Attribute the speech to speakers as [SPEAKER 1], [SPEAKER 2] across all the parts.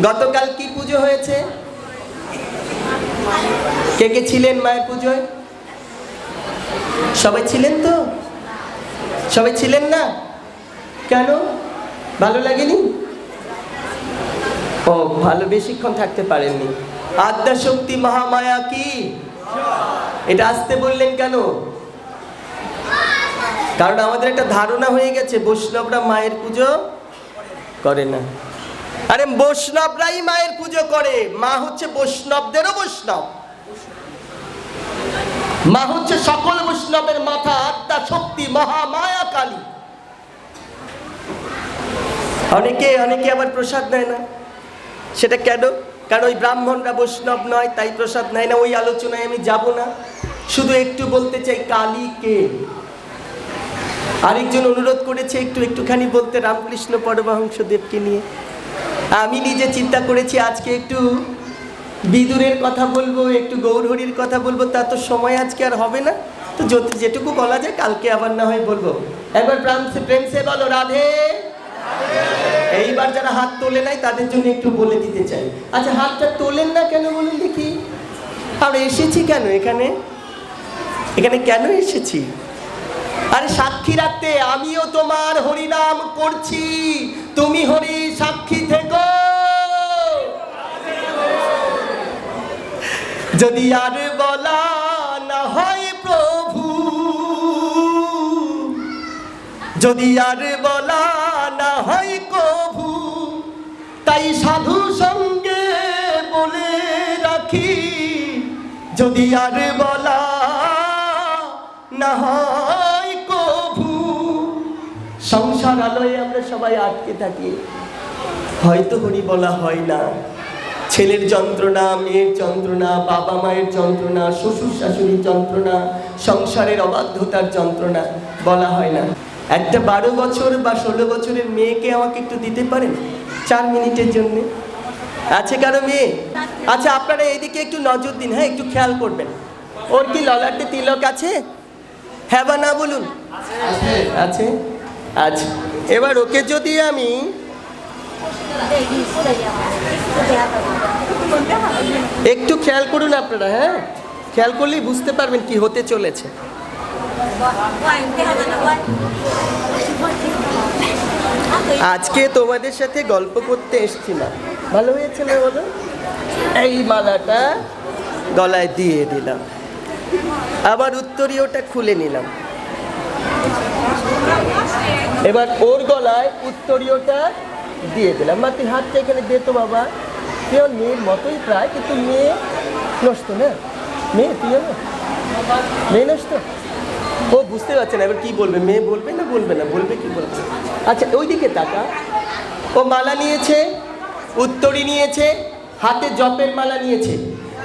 [SPEAKER 1] গতকাল কি পুজো হয়েছে? কে কে ছিলেন মায়ের পুজোয়? সবাই ছিলেন তো? সবাই ছিলেন না? কেন? ভালো লাগেনি? ও, ভালো বেশিক্ষণ থাকতে পারেননি। আদ্যা শক্তি মহামায়া কি? এটা আসতে বললেন কেন? কারণ আমাদের একটা ধারণা হয়ে গেছে, বৈষ্ণবরা মায়ের পুজো করে না। আরে বৈষ্ণবরাই মায়ের পুজো করে। মা হচ্ছে বৈষ্ণবদেরও বৈষ্ণব। মা হচ্ছে সকল বৈষ্ণবের মাথা, আত্মা, শক্তি মহামায়া কালী। অনেকে অনেকে আবার প্রসাদ নেয় না। সেটা কেন? কারণ ওই ব্রাহ্মণরা বৈষ্ণব নয়, তাই প্রসাদ নেয় না। ওই আলোচনায় আমি যাব না। শুধু একটু বলতে চাই, কালী কে? আরেকজন অনুরোধ করেছে, একটু, একটুখানি বলতে রামকৃষ্ণ পরমহংসদেবকে নিয়ে। আমি নিজে চিন্তা করেছি, আজকে একটু বিদুরের কথা বলব, একটু গৌরহরির কথা বলব তা তো সময় আজকে আর হবে না। তো যত- যেটুকু বলা যায়, কালকে আবার না হয় বলব। একবার প্রেম সে বলো, রাধে। এইবার যারা হাত তোলে নাই, তাদের জন্য একটু বলে দিতে চাই। আচ্ছা হাতটা তোলেন না কেন বলুন দেখি। আমরা এসেছি কেন এখানে? এখানে কেন এসেছি? আরে সাক্ষী রাখতে আমিও তোমার হরিনাম করছি। তুমি হরি সাক্ষী থেকো। যদি আর বলা না হয় প্রভু, যদি আর বলা না হয় প্রভু তাই সাধু সঙ্গে বলে রাখি। যদি আর বলা না হয় সংসার আলোয় আমরা সবাই আটকে থাকি। হয়তো হরি বলা হয় না। ছেলের যন্ত্রণা মেয়ের যন্ত্রণা বাবা মায়ের যন্ত্রণা শ্বশুর শাশুড়ির যন্ত্রণা সংসারের অবাধ্যতার যন্ত্রণা বলা হয় না। একটা বারো বছর বা ষোলো বছরের মেয়েকে আমাকে একটু দিতে পারেন চার মিনিটের জন্য? আছে কারও মেয়ে? আচ্ছা আপনারা এইদিকে একটু নজর দিন হ্যাঁ একটু খেয়াল করবেন। ওর কি ললাটে তিলক আছে? হ্যাঁ বা না বলুন। আছে? আচ্ছা এবার ওকে যদি আমি একটু খেয়াল করুন আপনারা হ্যাঁ? খেয়াল করলেই বুঝতে পারবেন কি হতে চলেছে। আজকে তোমাদের সাথে গল্প করতে এসছি না ভালো হয়েছে না বলো? এই মালাটা গলায় দিয়ে দিলাম। আবার উত্তরীয়টা খুলে নিলাম। এবার ওর গলায় উত্তরীয়টা দিয়ে দিলাম। মা তুই হাতটা এখানে দে তো বাবা। তুই আমার মেয়ের মতোই প্রায় কিন্তু মেয়ে নষ্ট না। মেয়ে তুই না? মেয়ে নষ্ট? ও বুঝতে পারছে না এবার কি বলবে? মেয়ে বলবে না বলবে না? বলবে কি বলবে আচ্ছা ওইদিকে তাকা। ও মালা নিয়েছে উত্তরী নিয়েছে হাতে জপের মালা নিয়েছে।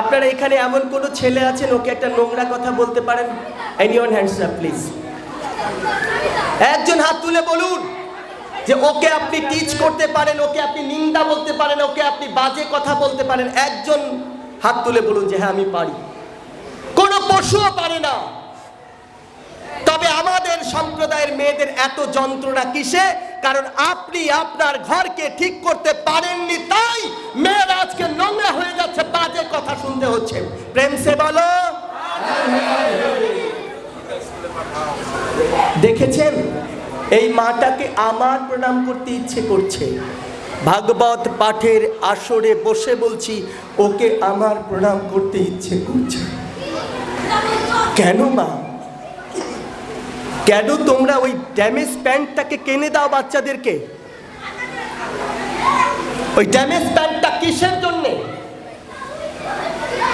[SPEAKER 1] আপনারা এখানে এমন কোনো ছেলে আছেন? ওকে একটা নোংরা কথা বলতে পারেন? এনিওয়ান হ্যান্ডস আপ প্লিজ একজন হাত তুলে বলুন যে ওকে আপনি টিচ করতে পারেন, ওকে আপনি নিন্দা বলতে পারেন, ওকে আপনি বাজে কথা বলতে পারেন। একজন হাত তুলে বলুন যে হ্যাঁ আমি পারি। কোনো পশুও পারে না। তবে আমাদের সম্প্রদায়ের মেয়েদের এত যন্ত্রণা কিসে? কারণ আপনি আপনার ঘরকে ঠিক করতে পারেননি, তাই মেয়েরা আজকে নোংরা হয়ে যাচ্ছে বাজে কথা শুনতে হচ্ছে প্রেম সে বলো দেখেছেন এই মাটাকে আমার প্রণাম করতে ইচ্ছে করছে। ভাগবত পাঠের আসরে বসে বলছি, ওকে আমার প্রণাম করতে ইচ্ছে করছে। কেন মা? কেন তোমরা ওই ড্যামেজ প্যান্টটাকে কিনে দাও বাচ্চাদেরকে? ওই ড্যামেজ প্যান্টটা কিসের জন্যে?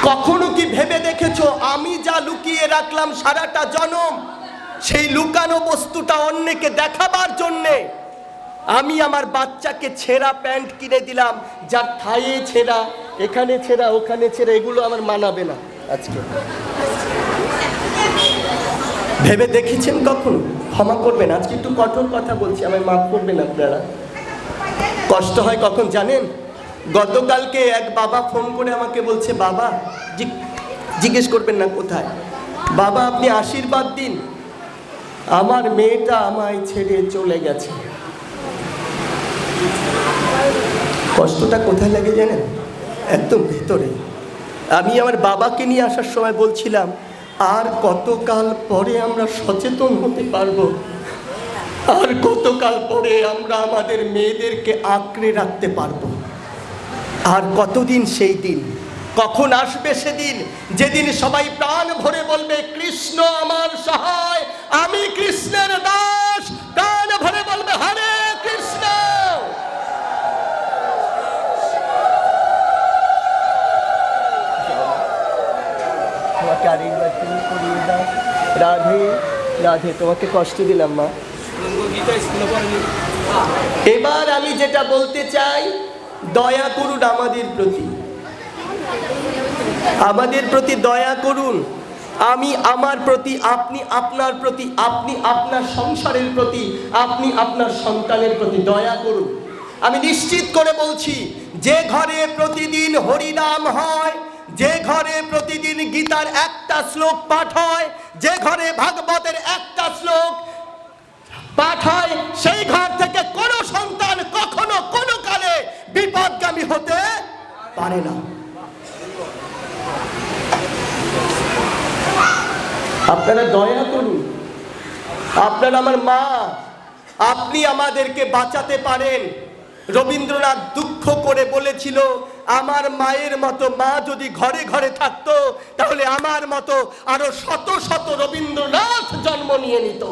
[SPEAKER 1] কখনো কি ভেবে দেখেছ আমি যা লুকিয়ে রাখলাম সারাটা জনম? সেই লুকানো বস্তুটা অন্যকে দেখাবার জন্যে আমি আমার বাচ্চাকে ছেঁড়া প্যান্ট কিনে দিলাম, যার থায়ে ছেঁড়া, এখানে ছেঁড়া, ওখানে ছেঁড়া, এগুলো আমার মানাবে না আজকে। ভেবে দেখেছেন কখন? ক্ষমা করবেন, আজকে একটু কঠোর কথা বলছি, আমায় মাফ করবেন আপনারা। কষ্ট হয় কখন জানেন? গতকালকে এক বাবা ফোন করে আমাকে বলছে, বাবা জিজ্ঞেস করবেন না কোথায়? বাবা, আপনি আশীর্বাদ দিন। আমার মেয়েটা আমায় ছেড়ে চলে গেছে। কষ্টটা কোথায় লাগে জানেন? একদম ভেতরে। আমি আমার বাবাকে নিয়ে আসার সময় বলছিলাম, আর কতকাল পরে আমরা সচেতন হতে পারব? আর কতকাল পরে আমরা আমাদের মেয়েদেরকে আঁকড়ে রাখতে পারব? আর কতদিন সেই দিন? কখন আসবে সেদিন? যেদিন সবাই প্রাণ ভরে বলবে কৃষ্ণ আমার সহায় আমি কৃষ্ণের দাস। প্রাণ ভরে বলবে হরে কৃষ্ণ। তোমাকে আরেকবার তুমি করিয়ে দাও। রাধে রাধে তোমাকে কষ্ট দিলাম মা। এবার আমি যেটা বলতে চাই দয়া করুন আমাদের প্রতি। আমাদের প্রতি দয়া করুন। আমি আমার প্রতি, আপনি আপনার প্রতি, আপনি আপনার সংসারের প্রতি, আপনি আপনার সন্তানের প্রতি দয়া করুন। আমি নিশ্চিত করে বলছি, যে ঘরে প্রতিদিন হরিনাম হয়, যে ঘরে প্রতিদিন গীতার একটা শ্লোক পাঠ হয়, যে ঘরে ভাগবতের একটা শ্লোক পাঠ হয়, সেই ঘর থেকে কোনো সন্তান কখনো কোনো কালে বিপদগামী হতে পারে না। আপনারা দয়া করুন। আপনারা আমার মা, আপনি আমাদেরকে বাঁচাতে পারেন। রবীন্দ্রনাথ দুঃখ করে বলেছিল, আমার মায়ের মতো মা যদি ঘরে ঘরে থাকতো, তাহলে আমার মতো আরও শত শত রবীন্দ্রনাথ জন্ম নিয়ে নিত।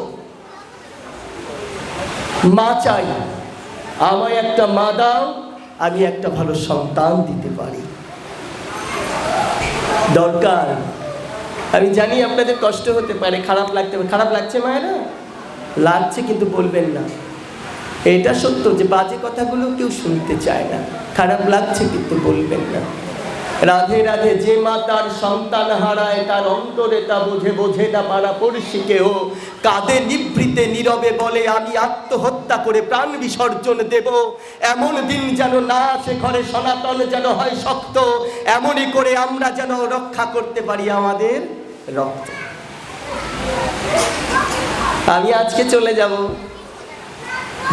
[SPEAKER 1] মা চাই, আমায় একটা মা দাও, আমি একটা ভালো সন্তান দিতে পারি। দরকার আমি জানি আপনাদের কষ্ট হতে পারে, খারাপ লাগতে পারে। খারাপ লাগছে মায়েরা? লাগছে কিন্তু বলবেন না। এটা সত্য যে বাজে কথাগুলো কেউ শুনতে চায় না। খারাপ লাগছে কিন্তু বলবেন না। রাধে রাধে, যে মা তার সন্তান হারায়, তার অন্তরে তা বোঝে বোঝে না পারা পড়শি কেহ। কাঁদে নিভৃতে নীরবে বলে, আমি আত্মহত্যা করে প্রাণ বিসর্জন দেব। এমন দিন যেন না আসে ঘরে সনাতন যেন হয় শক্ত। এমনই করে আমরা যেন রক্ষা করতে পারি আমাদের রক্ত। আমি আজকে চলে যাব।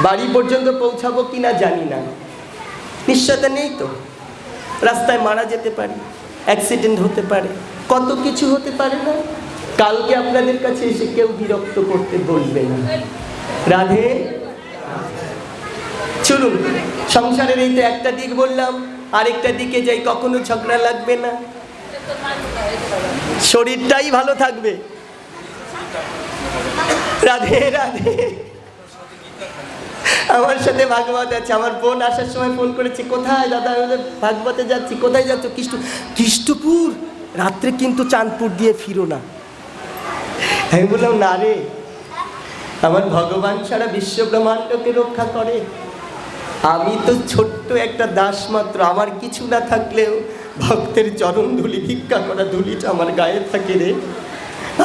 [SPEAKER 1] বাড়ি পর্যন্ত পৌঁছাবো কিনা জানি না। নিশ্চয়তা নেই তো। রাস্তায় মারা যেতে পারি অ্যাক্সিডেন্ট হতে পারে, কত কিছু হতে পারে না। কালকে আপনাদের কাছে এসে কেউ বিরক্ত করতে বলবে না। রাধে। চলুন, সংসারের এই তো একটা দিক বললাম, আরেকটা দিকে যাই, কখনো ঝগড়া লাগবে না। শরীরটাই ভালো থাকবে। রাধে রাধে। আমার সাথে ভাগবত আছে। আমার বোন আসার সময় ফোন করেছে, কোথায় দাদা? ভাগবতে যাচ্ছি। কোথায় যাচ্ছ? কৃষ্ণ কৃষ্ণপুর রাত্রে কিন্তু চাঁদপুর দিয়ে ফিরো না। আমি বললাম, না রে। আমার ভগবান সারা বিশ্ব ব্রহ্মাণ্ডকে রক্ষা করে। আমি তো ছোট্ট একটা দাস মাত্র। আমার কিছু না থাকলেও ভক্তের চরণ ধুলি, ভিক্ষা করা ধুলিটা আমার গায়ে থাকে রে।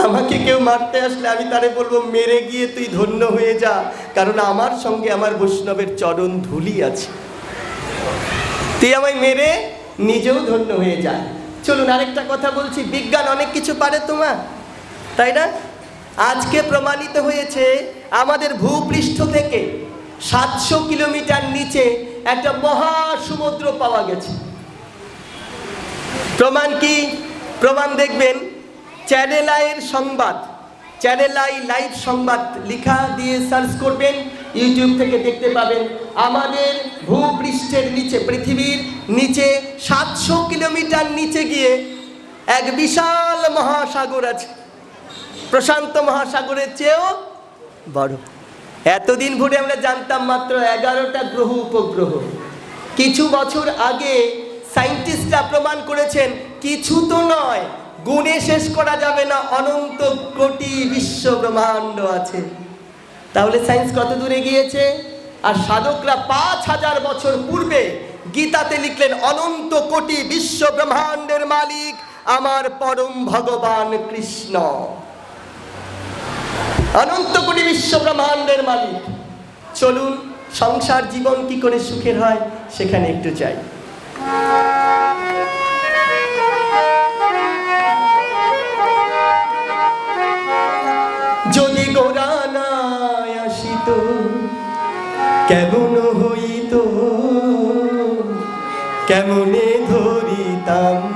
[SPEAKER 1] আমাকে কেউ মারতে আসলে আমি তারে বলব, মেরে গিয়ে তুই ধন্য হয়ে যা। কারণ আমার সঙ্গে আমার বৈষ্ণবের চরণ ধুলি আছে। তুই আমায় মেরে নিজেও ধন্য হয়ে যা। চলুন, আরেকটা কথা বলছি। বিজ্ঞান অনেক কিছু পারে তোমার, তাই না? আজকে প্রমাণিত হয়েছে, আমাদের ভূপৃষ্ঠ থেকে সাতশো কিলোমিটার নিচে একটা মহাসমুদ্র পাওয়া গেছে। প্রমাণ কি? প্রমাণ দেখবেন চ্যানেল আইয়ের সংবাদ চ্যানেল আই লাইভ সংবাদ লিখা দিয়ে সার্চ করবেন ইউটিউব থেকে দেখতে পাবেন। আমাদের ভূপৃষ্ঠের নিচে, পৃথিবীর নিচে, সাতশো কিলোমিটার নিচে গিয়ে এক বিশাল মহাসাগর আছে। প্রশান্ত মহাসাগরের চেয়েও বড়। এতদিন ভরে আমরা জানতাম মাত্র এগারোটা গ্রহ উপগ্রহ। কিছু বছর আগে সায়েন্টিস্টরা প্রমাণ করেছেন, কিছু তো নয়। গুণে শেষ করা যাবে না, অনন্ত কোটি বিশ্ব ব্রহ্মাণ্ড আছে। তাহলে সায়েন্স কত দূরে গিয়েছে আর সাধকরা পাঁচ হাজার বছর পূর্বে গীতাতে লিখলেন, অনন্ত কোটি বিশ্ব ব্রহ্মাণ্ডের মালিক আমার পরম ভগবান কৃষ্ণ। অনন্ত কোটি বিশ্ব ব্রহ্মাণ্ডের মালিক। চলুন, সংসার জীবন কি করে সুখের হয়, সেখানে একটু চাই কেমন হইত? কেমনে ধরিতাম?